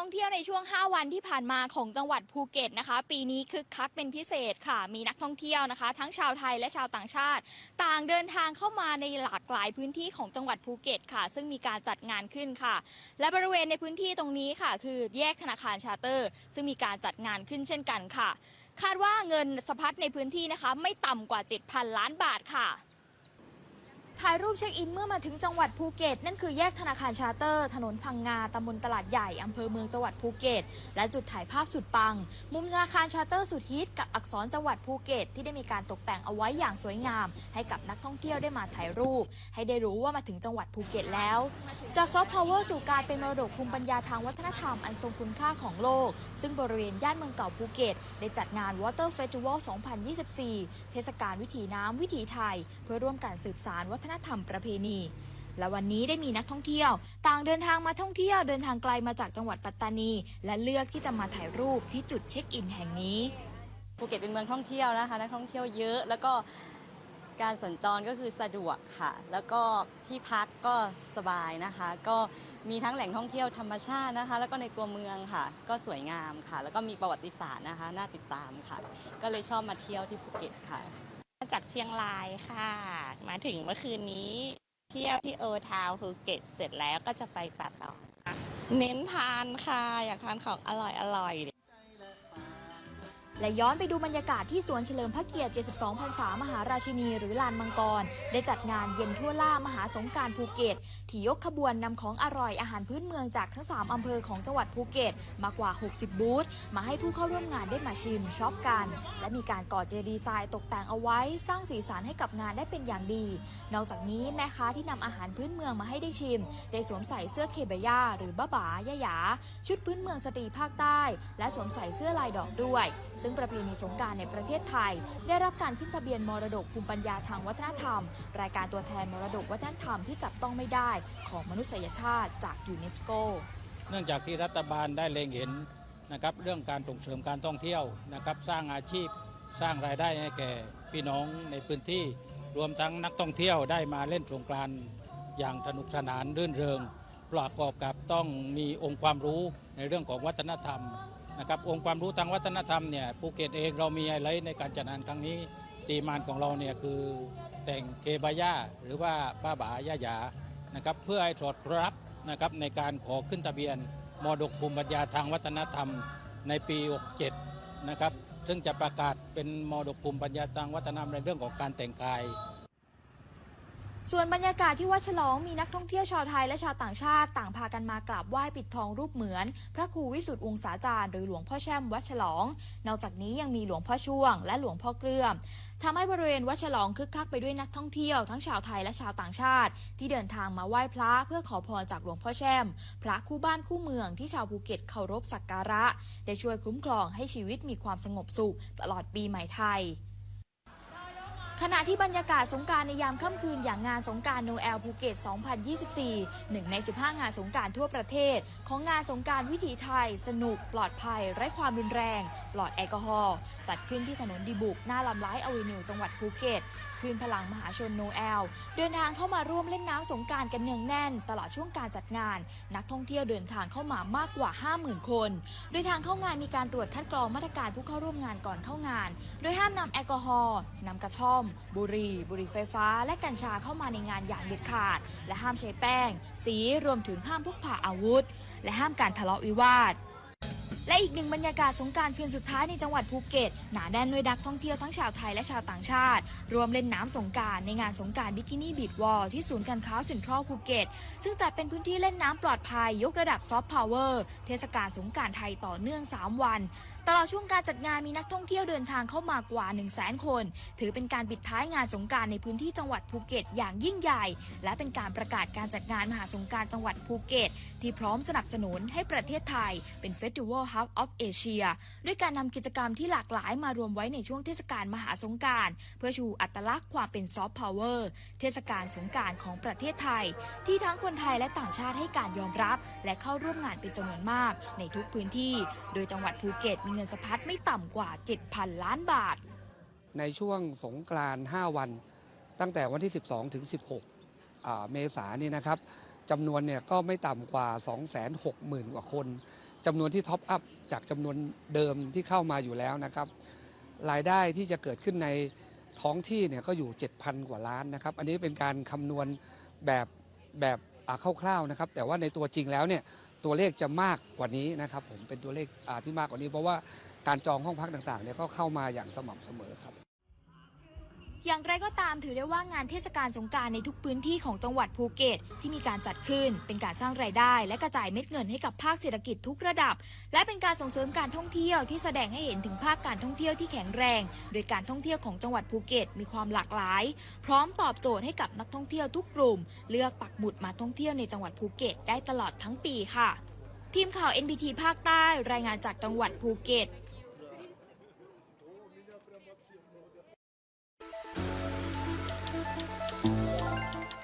ท่องเที่ยวในช่วง 5 วันที่ผ่านมาของจังหวัดภูเก็ตนะคะ ปีนี้คึกคักเป็นพิเศษค่ะ มีนักท่องเที่ยวนะคะ ทั้งชาวไทยและชาวต่างชาติ ต่างเดินทางเข้ามาในหลากหลายพื้นที่ของจังหวัดภูเก็ตค่ะ ซึ่งมีการจัดงานขึ้นค่ะ และบริเวณในพื้นที่ตรงนี้ค่ะ คือแยกธนาคารชาเตอร์ ซึ่งมีการจัดงานขึ้นเช่นกันค่ะ คาดว่าเงินสะพัดในพื้นที่นะคะ ไม่ต่ำกว่า 7,000 ล้านบาทค่ะ ถ่ายรูปเช็คอินเมื่อมาถึงจังหวัดภูเก็ต นั่นคือแยกธนาคารชาร์เตอร์ ถนนพังงาตำบลตลาดใหญ่อำเภอเมืองจังหวัดภูเก็ต และจุดถ่ายภาพสุดปัง มุมธนาคารชาร์เตอร์สุดฮิตกับอักษรจังหวัดภูเก็ต ที่ได้มีการตกแต่งเอาไว้อย่างสวยงาม ให้กับนักท่องเที่ยวได้มาถ่ายรูป ให้ได้รู้ว่ามาถึงจังหวัดภูเก็ตแล้ว จากซอฟต์พาวเวอร์สู่การเป็นมรดกภูมิปัญญาทางวัฒนธรรมอันทรงคุณค่าของโลก ซึ่งบริเวณย่านเมืองเก่าภูเก็ต ได้จัดงาน Water Festival 2024 เทศกาลวิถีน้ำวิถีไทย เพื่อร่วมกันสืบสานวัฒนนธรรมประเพณี และวันนี้ได้มีนักท่องเที่ยว ต่างเดินทางมาท่องเที่ยวเดินทางไกลมาจากจังหวัดปัตตานี และเลือกที่จะมาถ่ายรูปที่จุดเช็คอินแห่งนี้ภูเก็ตเป็นเมืองท่องเที่ยวนะคะนักท่องเที่ยวเยอะแล้วก็การสัญจรก็คือสะดวกค่ะ แล้วก็ที่พักก็สบายนะคะ ก็มีทั้งแหล่งท่องเที่ยวธรรมชาตินะคะ แล้วก็ในตัวเมืองค่ะ ก็สวยงามค่ะ แล้วก็มีประวัติศาสตร์นะคะ น่าติดตามค่ะ ก็เลยชอบมาเที่ยวที่ภูเก็ตค่ะ จากเชียงรายค่ะ มาถึงเมื่อคืนนี้ เที่ยวที่โอทาวภูเก็ตเสร็จแล้วก็จะไปป่าต่อค่ะเน้นทานค่ะ อยากทานของอร่อยอร่อยๆ และย้อนไปดูบรรยากาศที่สวนเฉลิมพระเกียรติ 72พรรษามหาราชินีหรือลานมังกร ได้จัดงานเย็นทั่วล่ามหาสงการภูเก็ต ที่ยกขบวนนำของอร่อยอาหารพื้นเมืองจากทั้ง 3 อำเภอของจังหวัดภูเก็ต มากว่า 60 บูธมาให้ผู้เข้าร่วมงานได้มาชิมช็อปกัน และมีการก่อเจดีย์ทรายตกแต่งเอาไว้ สร้างสีสันให้กับงานได้เป็นอย่างดี นอกจากนี้แม่ค้าที่นำอาหารพื้นเมืองมาให้ได้ชิม ได้สวมใส่เสื้อเคเบย่าหรือบ้าบายะหยาชุดพื้นเมืองสตรีภาคใต้ และสวมใส่เสื้อลายดอกด้วยซึ่งประเพณีสงการในประเทศไทย ได้รับการขึ้นทะเบียนมรดกภูมิปัญญาทางวัฒนธรรม รายการตัวแทนมรดกวัฒนธรรมที่จับต้องไม่ได้ของมนุษยชาติจากยูเนสโก เนื่องจากที่รัฐบาลได้เล็งเห็นนะครับเรื่องการส่งเสริมการท่องเที่ยวนะครับสร้างอาชีพสร้างรายได้ให้แก่พี่น้องในพื้นที่ รวมทั้งนักท่องเที่ยวได้มาเล่นสงกรานต์อย่างสนุกสนานรื่นเริงประกอบกับต้องมีองค์ความรู้ในเรื่องของวัฒนธรรม นะครับองค์ความรู้ทางวัฒนธรรมเนี่ยภูเก็ตเองเรามีไฮไลท์ในการจัดงานครั้งนี้ตีมานของเราเนี่ยคือแต่งเคบายาหรือว่าบ้าบายาหยานะครับเพื่อให้สอดรับนะครับในการขอขึ้นทะเบียนมรดกภูมิปัญญาทางวัฒนธรรมในปี 67 นะครับ ซึ่งจะประกาศเป็นมรดกภูมิปัญญาทางวัฒนธรรมในเรื่องของการแต่งกาย ส่วนบรรยากาศที่วัดฉลองมีนักท่องเที่ยวชาวไทยและชาวต่างชาติ ต่างพากันมากราบไหว้ปิดทองรูปเหมือน พระครูวิสุทธิวงศาจารย์หรือหลวงพ่อแช่มวัดฉลอง นอกจากนี้ยังมีหลวงพ่อช่วง และหลวงพ่อเกลื่อมทำให้บริเวณวัดฉลองคึกคักไปด้วยนักท่องเที่ยวทั้งชาวไทยและชาวต่างชาติ ที่เดินทางมาไหว้พระเพื่อขอพรจากหลวงพ่อแช่ม พระคู่บ้านคู่เมืองที่ชาวภูเก็ตเคารพสักการะ ได้ช่วยคุ้มครองให้ชีวิตมีความสงบสุข ตลอดปีใหม่ไทย ขณะที่บรรยากาศสงการในยามค่ำคืนอย่างงานสงการโนแอลภูเก็ต 2024 หนึ่งใน 15 งานสงการทั่วประเทศ ของงานสงการวิถีไทย สนุก ปลอดภัย ไร้ความรุนแรง ปลอดแอลกอฮอล์จัดขึ้นที่ถนนดีบุก หน้าลำไร้อเวนิวจังหวัดภูเก็ตคลื่นพลังมหาชนโนแอล เดินทางเข้ามาร่วมเล่นน้ำสงการกันเนืองแน่น ตลอดช่วงการจัดงาน นักท่องเที่ยวเดินทางเข้ามามากกว่า 50,000 คน โดยทางเข้างานมีการตรวจคัดกรองมาตรการผู้เข้าร่วมงานก่อนเข้างาน โดยห้ามนำแอลกอฮอล์นำกระท่อมบุหรี่บุหรี่ไฟฟ้า และกัญชาเข้ามาในงานอย่างเด็ดขาด และห้ามใช้แป้ง สีรวมถึงห้ามพกพาอาวุธ และห้ามการทะเลาะวิวาท และอีกหนึ่งบรรยากาศสงการคืนสุดท้ายในจังหวัดภูเก็ตหนาแน่นด้วยนักท่องเที่ยวทั้งชาวไทยและชาวต่างชาติ รวมเล่นน้ำสงการในงานสงการบิกินี่บีดวอลที่ศูนย์การค้าเซ็นทรัลภูเก็ตซึ่งจัดเป็นพื้นที่เล่นน้ำปลอดภัย ยกระดับซอฟต์พาวเวอร์เทศกาลสงการไทยต่อเนื่อง 3 วัน ตลอดช่วงการจัดงานมีนักท่องเที่ยวเดินทางเข้ามากว่า 1 0 0 0 0แสนคน ถือเป็นการปิดท้ายงานสงการในพื้นที่จังหวัดภูเก็ตอย่างยิ่งใหญ่ และเป็นการประกาศการจัดงานมหาสงการจังหวัดภูเก็ตที่พร้อมสนับสนุนให้ประเทศไทยเป็นเฟสติวัลฮับออฟเอเชียด้วยการนำกิจกรรมที่หลากหลายมารวมไว้ในช่วงเทศกาลมหาสงการเพื่อชูอัตลักษณ์ความเป็นซอฟต์พาวเวอร์เทศกาลสงการของประเทศไทย ที่ทั้งคนไทยและต่างชาติให้การยอมรับ และเข้าร่วมงานเป็นจำนวนมากในทุกพื้นที่ โดยจังหวัดภูเก็ตมีเงินสะพัดไม่ต่ำกว่า 7,000 ล้านบาท ในช่วงสงกรานต์5วัน ตั้งแต่วันที่ 12 ถึง 16 เมษายนนี่นะครับ จำนวนเนี่ยก็ไม่ต่ำกว่า 260,000 กว่าคนจำนวนที่ท็อปอัพจากจำนวนเดิมที่เข้ามาอยู่แล้วนะครับ รายได้ที่จะเกิดขึ้นในท้องที่เนี่ยก็อยู่ 7,000 กว่าล้านนะครับ อันนี้เป็นการคำนวณแบบแบบคร่าวๆนะครับ แต่ว่าในตัวจริงแล้วเนี่ยตัวเลขจะมากกว่านี้นะครับ ผมเป็นตัวเลขที่มากกว่านี้ เพราะว่าการจองห้องพักต่างๆเนี่ยก็เข้ามาอย่างสม่ำเสมอครับ อย่างไรก็ตามถือได้ว่างานเทศกาลสงการในทุกพื้นที่ของจังหวัดภูเก็ต ที่มีการจัดขึ้น เป็นการสร้างรายได้ และกระจายเม็ดเงินให้กับภาคเศรษฐกิจทุกระดับ และเป็นการส่งเสริมการท่องเที่ยวที่แสดงให้เห็นถึงภาคการท่องเที่ยวที่แข็งแรง โดยการท่องเที่ยวของจังหวัดภูเก็ต มีความหลากหลาย พร้อมตอบโจทย์ให้กับนักท่องเที่ยวทุกกลุ่ม เลือกปักหมุดมาท่องเที่ยวในจังหวัดภูเก็ตได้ตลอดทั้งปีค่ะ ทีมข่าว NBT ภาคใต้รายงานจากจังหวัดภูเก็ต